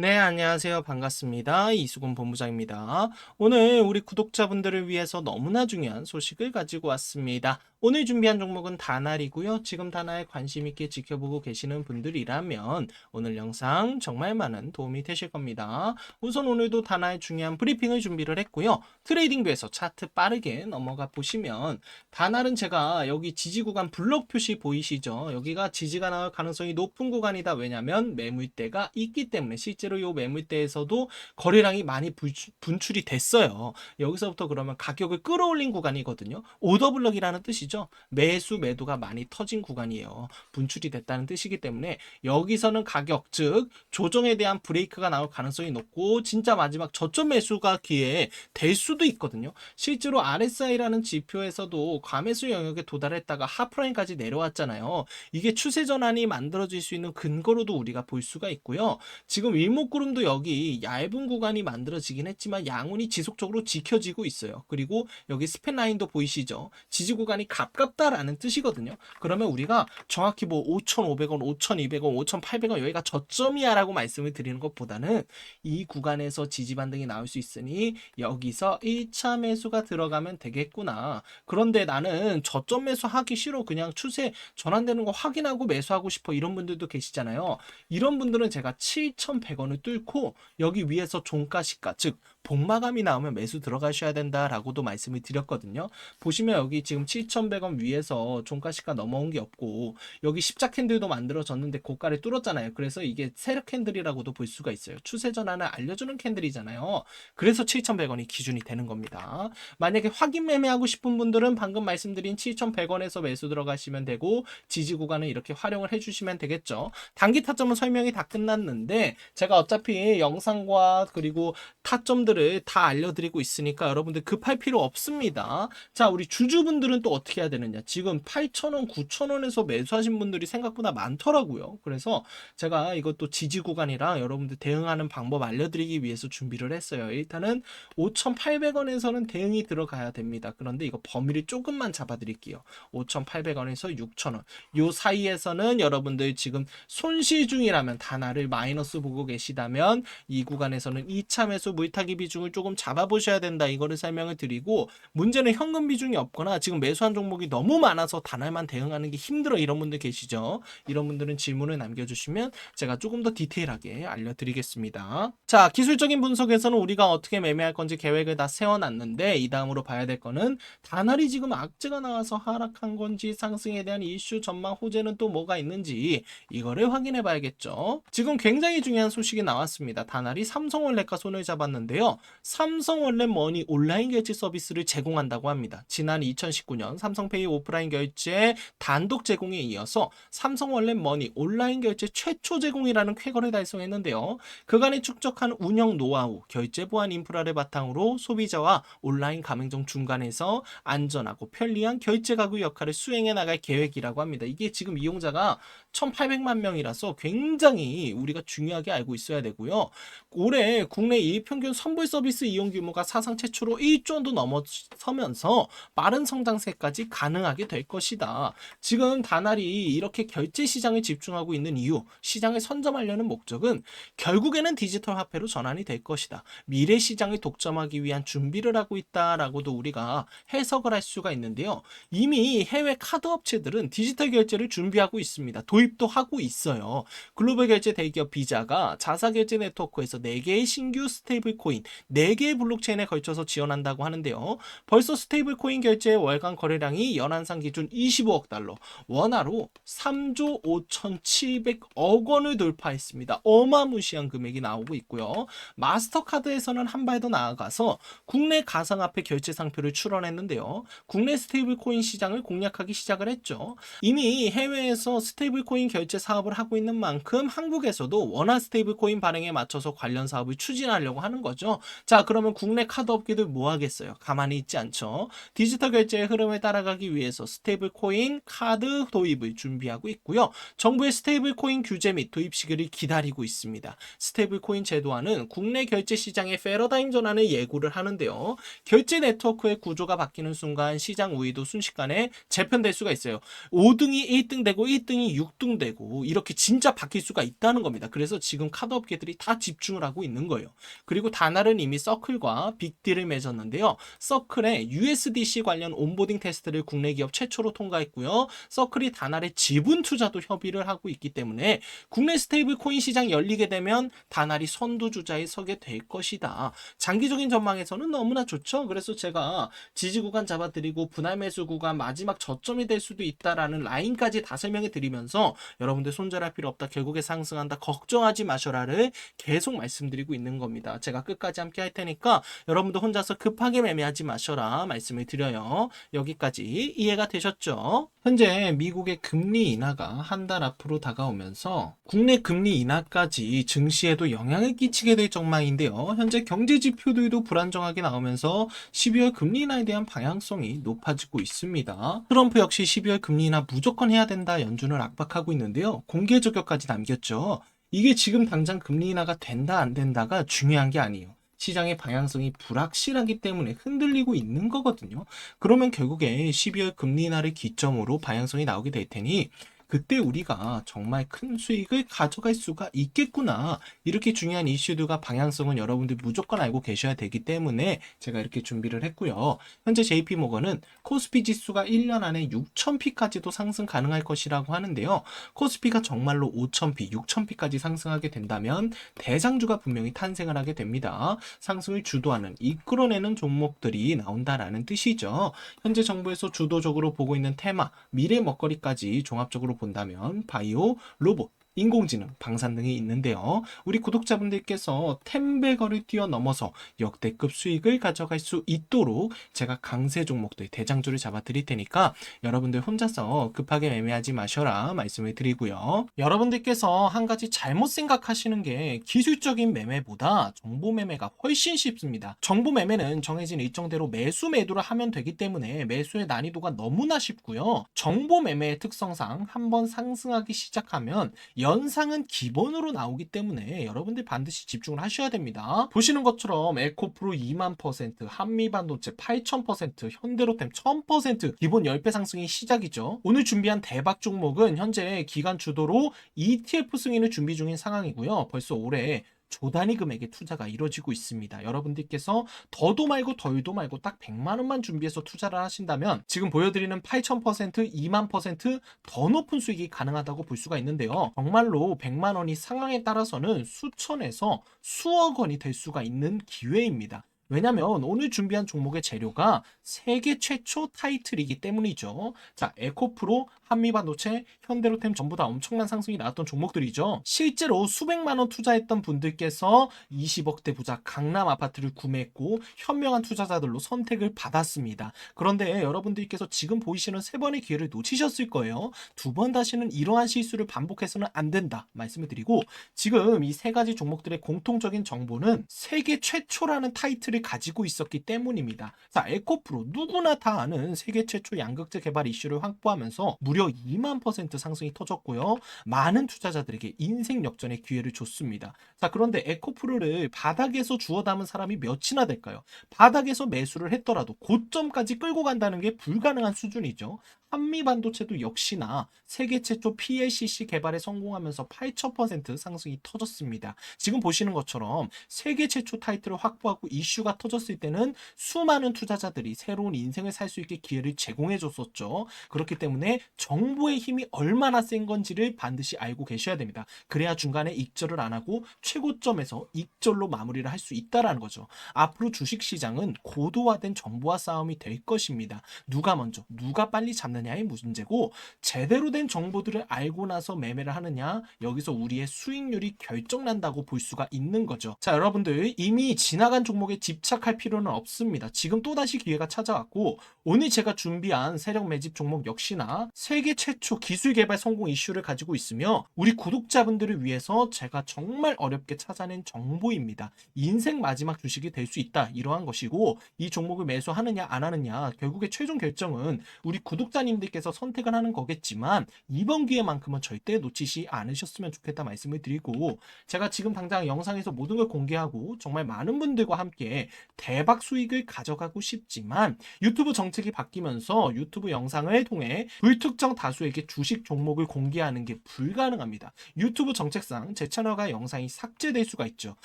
네, 안녕하세요. 반갑습니다. 이수근 본부장입니다. 오늘 우리 구독자분들을 위해서 너무나 중요한 소식을 가지고 왔습니다. 오늘 준비한 종목은 다날이고요. 지금 다날 관심 있게 지켜보고 계시는 분들이라면 오늘 영상 정말 많은 도움이 되실 겁니다. 우선 오늘도 다날 중요한 브리핑을 준비를 했고요. 트레이딩뷰에서 차트 빠르게 넘어가 보시면 다날은 제가 여기 지지 구간 블록 표시 보이시죠? 여기가 지지가 나올 가능성이 높은 구간이다. 왜냐면 매물대가 있기 때문에 실제로 이 매물대에서도 거래량이 많이 부- 분출이 됐어요. 여기서부터 그러면 가격을 끌어올린 구간이거든요. 오더블럭이라는 뜻이죠. 매수 매도가 많이 터진 구간이에요. 분출이 됐다는 뜻이기 때문에 여기서는 가격 즉 조정에 대한 브레이크가 나올 가능성이 높고 진짜 마지막 저점 매수가 기회에 될 수도 있거든요. 실제로 RSI라는 지표에서도 과매수 영역에 도달했다가 하프라인까지 내려왔잖아요. 이게 추세 전환이 만들어질 수 있는 근거로도 우리가 볼 수가 있고요. 지금 일목구름도 여기 얇은 구간이 만들어지긴 했지만 양운이 지속적으로 지켜지고 있어요. 그리고 여기 스팬 라인도 보이시죠? 지지 구간이 가깝다라는 뜻이거든요. 그러면 우리가 정확히 뭐 5,500원, 5,200원, 5,800원 여기가 저점이야라고 말씀을 드리는 것보다는 이 구간에서 지지 반등이 나올 수 있으니 여기서 1차 매수가 들어가면 되겠구나. 그런데 나는 저점 매수 하기 싫어. 그냥 추세 전환되는 거 확인하고 매수하고 싶어. 이런 분들도 계시잖아요. 이런 분들은 제가 7,100원을 뚫고 여기 위에서 종가 시가 즉 복마감이 나오면 매수 들어가셔야 된다라고도 말씀을 드렸거든요. 보시면 여기 지금 7,100원 위에서 종가 시가 넘어온 게 없고 여기 십자 캔들도 만들어졌는데 고가를 뚫었잖아요. 그래서 이게 세력 캔들이라고도 볼 수가 있어요. 추세 전환을 알려주는 캔들이잖아요. 그래서 7,100원이 기준이 되는 겁니다. 만약에 확인 매매하고 싶은 분들은 방금 말씀드린 7,100원에서 매수 들어가시면 되고 지지 구간을 이렇게 활용을 해주시면 되겠죠. 단기 타점은 설명이 다 끝났는데 제가 어차피 영상과 그리고 타점 들을 다 알려드리고 있으니까 여러분들 급할 필요 없습니다. 자, 우리 주주분들은 또 어떻게 해야 되느냐? 지금 8,000원, 9,000원에서 매수하신 분들이 생각보다 많더라고요. 그래서 제가 이것도 지지 구간이랑 여러분들 대응하는 방법 알려드리기 위해서 준비를 했어요. 일단은 5,800원에서는 대응이 들어가야 됩니다. 그런데 이거 범위를 조금만 잡아드릴게요. 5,800원에서 6,000원. 요 사이에서는 여러분들 지금 손실 중이라면 단화를 마이너스 보고 계시다면 이 구간에서는 2차 매수 물타기 비중을 조금 잡아보셔야 된다. 이거를 설명을 드리고 문제는 현금 비중이 없거나 지금 매수한 종목이 너무 많아서 단알만 대응하는 게 힘들어 이런 분들 계시죠. 이런 분들은 질문을 남겨주시면 제가 조금 더 디테일하게 알려드리겠습니다. 자, 기술적인 분석에서는 우리가 어떻게 매매할 건지 계획을 다 세워놨는데 이 다음으로 봐야 될 거는 단알이 지금 악재가 나와서 하락한 건지 상승에 대한 이슈 전망 호재는 또 뭐가 있는지 이거를 확인해 봐야겠죠. 지금 굉장히 중요한 소식이 나왔습니다. 다날이 삼성월렛과 손을 잡았는데요. 삼성월렛 머니 온라인 결제 서비스를 제공한다고 합니다. 지난 2019년 삼성페이 오프라인 결제 단독 제공에 이어서 삼성월렛 머니 온라인 결제 최초 제공이라는 쾌거를 달성했는데요. 그간에 축적한 운영 노하우, 결제 보안 인프라를 바탕으로 소비자와 온라인 가맹점 중간에서 안전하고 편리한 결제 가구 역할을 수행해 나갈 계획이라고 합니다. 이게 지금 이용자가 1,800만 명이라서 굉장히 우리가 중요하게 알고 있어야 되고요. 올해 국내 일평균 선불 서비스 이용 규모가 사상 최초로 1조 원도 넘어서면서 빠른 성장세까지 가능하게 될 것이다. 지금 다날이 이렇게 결제 시장에 집중하고 있는 이유, 시장을 선점하려는 목적은 결국에는 디지털 화폐로 전환이 될 것이다. 미래 시장을 독점하기 위한 준비를 하고 있다라고도 우리가 해석을 할 수가 있는데요. 이미 해외 카드 업체들은 디지털 결제를 준비하고 있습니다. 도입도 하고 있어요. 글로벌 결제 대기업 비자가 자사 결제 네트워크에서 4개의 신규 스테이블 코인, 4개의 블록체인에 걸쳐서 지원한다고 하는데요. 벌써 스테이블 코인 결제 월간 거래량이 연한상 기준 25억 달러, 원화로 3조 5,700억 원을 돌파했습니다. 어마무시한 금액이 나오고 있고요. 마스터카드에서는 한 발 더 나아가서 국내 가상화폐 결제 상표를 출원했는데요. 국내 스테이블 코인 시장을 공략하기 시작을 했죠. 이미 해외에서 스테이블 코인 결제 사업을 하고 있는 만큼 한국에서도 원화 스테이블 코인 발행에 맞춰서 관련 사업을 추진하려고 하는 거죠. 자, 그러면 국내 카드 업계들 뭐 하겠어요? 가만히 있지 않죠. 디지털 결제의 흐름을 따라가기 위해서 스테이블 코인 카드 도입을 준비하고 있고요. 정부의 스테이블 코인 규제 및 도입 시기를 기다리고 있습니다. 스테이블 코인 제도화는 국내 결제 시장의 패러다임 전환을 예고를 하는데요. 결제 네트워크의 구조가 바뀌는 순간 시장 우위도 순식간에 재편될 수가 있어요. 5등이 1등 되고 1등이 격등되고 이렇게 진짜 바뀔 수가 있다는 겁니다. 그래서 지금 카드 업계들이 다 집중을 하고 있는 거예요. 그리고 다날은 이미 서클과 빅딜을 맺었는데요. 서클의 USDC 관련 온보딩 테스트를 국내 기업 최초로 통과했고요. 서클이 다날의 지분 투자도 협의를 하고 있기 때문에 국내 스테이블 코인 시장 열리게 되면 다날이 선두주자에 서게 될 것이다. 장기적인 전망에서는 너무나 좋죠. 그래서 제가 지지 구간 잡아드리고 분할 매수 구간 마지막 저점이 될 수도 있다라는 라인까지 다 설명해 드리면서 여러분들 손절할 필요 없다. 결국에 상승한다. 걱정하지 마셔라를 계속 말씀드리고 있는 겁니다. 제가 끝까지 함께 할 테니까 여러분들 혼자서 급하게 매매하지 마셔라 말씀을 드려요. 여기까지 이해가 되셨죠? 현재 미국의 금리 인하가 한 달 앞으로 다가오면서 국내 금리 인하까지 증시에도 영향을 끼치게 될 전망인데요. 현재 경제 지표들도 불안정하게 나오면서 12월 금리 인하에 대한 방향성이 높아지고 있습니다. 트럼프 역시 12월 금리 인하 무조건 해야 된다 연준을 압박하고 있는데요. 공개 저격까지 남겼죠. 이게 지금 당장 금리 인하가 된다 안 된다가 중요한 게 아니에요. 시장의 방향성이 불확실하기 때문에 흔들리고 있는 거거든요. 그러면 결국에 12월 금리 인하를 기점으로 방향성이 나오게 될 테니 그때 우리가 정말 큰 수익을 가져갈 수가 있겠구나. 이렇게 중요한 이슈들과 방향성은 여러분들 무조건 알고 계셔야 되기 때문에 제가 이렇게 준비를 했고요. 현재 JP 모건은 코스피 지수가 1년 안에 6,000피까지도 상승 가능할 것이라고 하는데요. 코스피가 정말로 5,000피, 6,000피까지 상승하게 된다면 대장주가 분명히 탄생을 하게 됩니다. 상승을 주도하는, 이끌어내는 종목들이 나온다라는 뜻이죠. 현재 정부에서 주도적으로 보고 있는 테마, 미래 먹거리까지 종합적으로 본다면 바이오, 로봇, 인공지능, 방산 등이 있는데요. 우리 구독자분들께서 템베거를 뛰어넘어서 역대급 수익을 가져갈 수 있도록 제가 강세 종목들 대장주를 잡아 드릴 테니까 여러분들 혼자서 급하게 매매하지 마셔라 말씀을 드리고요. 여러분들께서 한 가지 잘못 생각하시는 게 기술적인 매매보다 정보 매매가 훨씬 쉽습니다. 정보 매매는 정해진 일정대로 매수 매도를 하면 되기 때문에 매수의 난이도가 너무나 쉽고요. 정보 매매의 특성상 한번 상승하기 시작하면 연상은 기본으로 나오기 때문에 여러분들 반드시 집중을 하셔야 됩니다. 보시는 것처럼 에코프로 2만 퍼센트, 한미반도체 8천 퍼센트, 현대로템 1000% 기본 10배 상승이 시작이죠. 오늘 준비한 대박 종목은 현재 기간 주도로 ETF 승인을 준비 중인 상황이고요. 벌써 올해 조단위 금액의 투자가 이루어지고 있습니다. 여러분들께서 더도 말고 덜도 말고 딱 100만 원만 준비해서 투자를 하신다면 지금 보여드리는 8,000%, 2만 퍼센트 더 높은 수익이 가능하다고 볼 수가 있는데요. 정말로 100만 원이 상황에 따라서는 수천에서 수억 원이 될 수가 있는 기회입니다. 왜냐면 오늘 준비한 종목의 재료가 세계 최초 타이틀이기 때문이죠. 자, 에코프로, 한미반도체, 현대로템 전부 다 엄청난 상승이 나왔던 종목들이죠. 실제로 수백만 원 투자했던 분들께서 20억대 부자 강남 아파트를 구매했고 현명한 투자자들로 선택을 받았습니다. 그런데 여러분들께서 지금 보이시는 세 번의 기회를 놓치셨을 거예요. 두 번 다시는 이러한 실수를 반복해서는 안 된다 말씀을 드리고 지금 이 세 가지 종목들의 공통적인 정보는 세계 최초라는 타이틀을 가지고 있었기 때문입니다. 자, 에코프로 누구나 다 아는 세계 최초 양극재 개발 이슈를 확보하면서 무려 2만 퍼센트 상승이 터졌고요. 많은 투자자들에게 인생 역전의 기회를 줬습니다. 자, 그런데 에코프로를 바닥에서 주워 담은 사람이 몇이나 될까요? 바닥에서 매수를 했더라도 고점까지 끌고 간다는 게 불가능한 수준이죠. 한미 반도체도 역시나 세계 최초 PLCC 개발에 성공하면서 8,000% 상승이 터졌습니다. 지금 보시는 것처럼 세계 최초 타이틀을 확보하고 이슈가 터졌을 때는 수많은 투자자들이 새로운 인생을 살 수 있게 기회를 제공해 줬었죠. 그렇기 때문에 정보의 힘이 얼마나 센 건지를 반드시 알고 계셔야 됩니다. 그래야 중간에 익절을 안 하고 최고점에서 익절로 마무리를 할 수 있다라는 거죠. 앞으로 주식 시장은 고도화된 정보화 싸움이 될 것입니다. 누가 먼저, 누가 빨리 잡 느냐의 문제고 제대로 된 정보들을 알고 나서 매매를 하느냐 여기서 우리의 수익률이 결정난다고 볼 수가 있는 거죠. 자, 여러분들 이미 지나간 종목에 집착할 필요는 없습니다. 지금 또다시 기회가 찾아왔고 오늘 제가 준비한 세력 매집 종목 역시나 세계 최초 기술 개발 성공 이슈를 가지고 있으며 우리 구독자분들을 위해서 제가 정말 어렵게 찾아낸 정보입니다. 인생 마지막 주식이 될 수 있다 이러한 것이고 이 종목을 매수하느냐 안 하느냐 결국에 최종 결정은 우리 구독자님 구독자님들께서 선택을 하는 거겠지만 이번 기회만큼은 절대 놓치시 않으셨으면 좋겠다 말씀을 드리고 제가 지금 당장 영상에서 모든 걸 공개하고 정말 많은 분들과 함께 대박 수익을 가져가고 싶지만 유튜브 정책이 바뀌면서 유튜브 영상을 통해 불특정 다수에게 주식 종목을 공개하는 게 불가능합니다. 유튜브 정책상 제 채널과 영상이 삭제될 수가 있죠.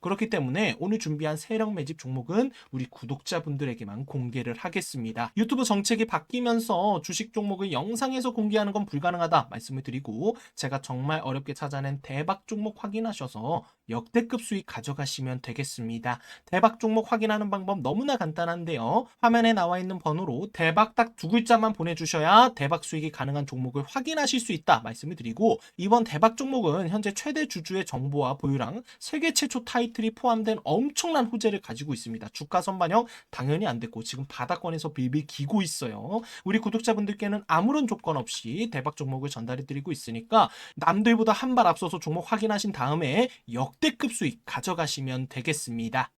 그렇기 때문에 오늘 준비한 세력 매집 종목은 우리 구독자분들에게만 공개를 하겠습니다. 유튜브 정책이 바뀌면서 주식 종 목을 영상에서 공개하는 건 불가능하다 말씀을 드리고 제가 정말 어렵게 찾아낸 대박 종목 확인하셔서 역대급 수익 가져가시면 되겠습니다. 대박 종목 확인하는 방법 너무나 간단한데요. 화면에 나와 있는 번호로 대박 딱 두 글자만 보내주셔야 대박 수익이 가능한 종목을 확인하실 수 있다 말씀을 드리고 이번 대박 종목은 현재 최대 주주의 정보와 보유랑 세계 최초 타이틀이 포함된 엄청난 호재를 가지고 있습니다. 주가 선반영 당연히 안 됐고 지금 바닥권에서 빌빌 기고 있어요. 우리 구독자분들께 는 아무런 조건 없이 대박 종목을 전달해 드리고 있으니까 남들보다 한 발 앞서서 종목 확인하신 다음에 역대급 수익 가져가시면 되겠습니다.